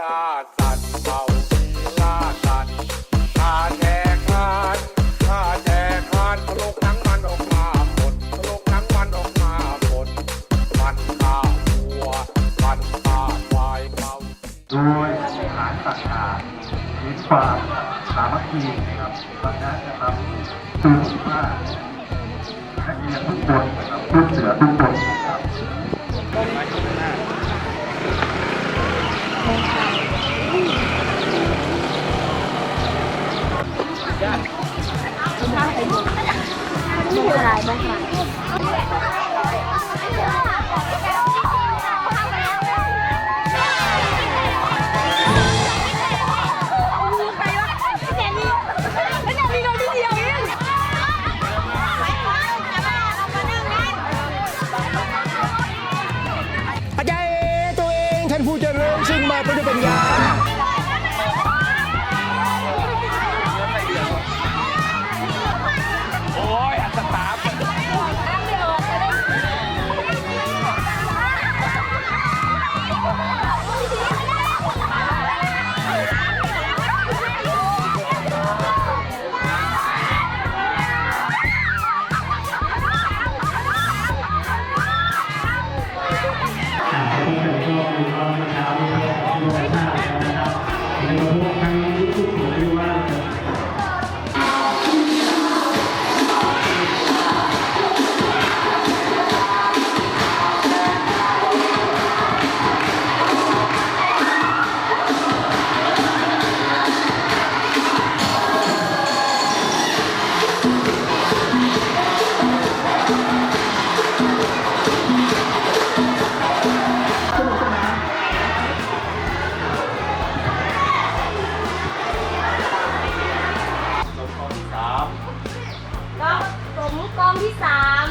ล่าสัตเผาล่าสัตว์าแทกคานฆ่าแทกคานโลกนังมันออกมาหมดโลกนังมันออกมาหมมันฆ่าวัวมันฆ่าควเขาด้วยานต่างๆมีความสามัคคีนะครับวันนี้นะครับตื่นมานักเรียนทุกคนนะครัเสือทุกคนนะครับ นี่คืออะไรบ้างคะอาจารย์ตัวเองท่านผู้เจริญซึ่งมาด้วยปัญญา ใน ก็ผมกองที่สาม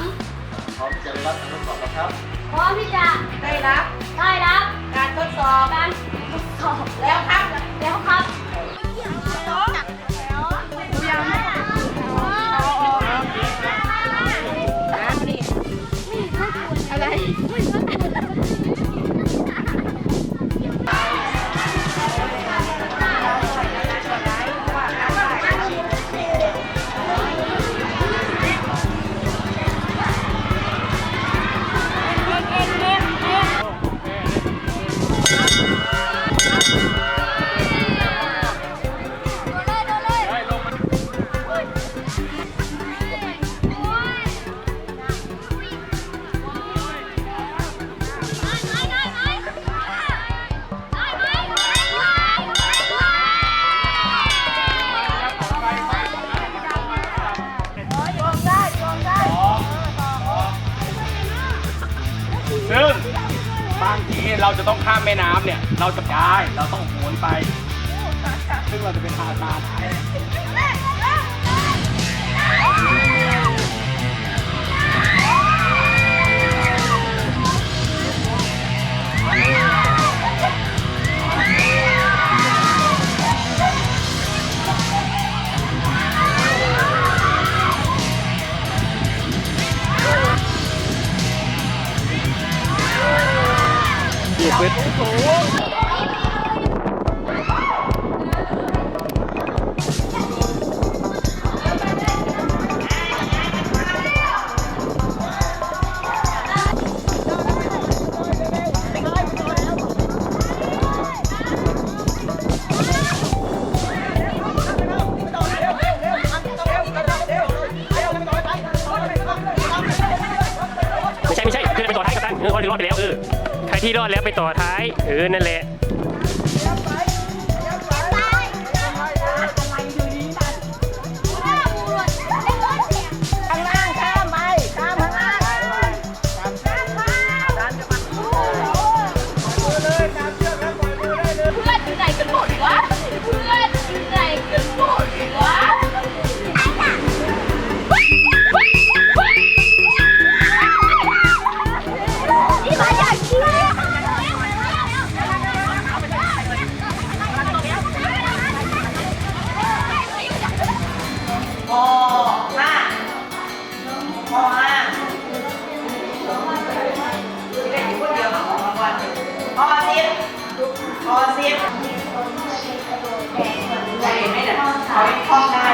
พร้อมจะรับทดสอบแล้วครับพร้อมที่จะได้รับได้รับการทดสอบการทดสอบแล้วครับแล้วครับ เราจะต้องข้ามแม่น้ำเนี่ย เราจะได้เราต้องโหนไป ซึ่งเราจะเป็นทาซาน อดไปแล้วเออใครที่รอดแล้วไปต่อท้าย เออ นั่นแหละ เขาคล่องได้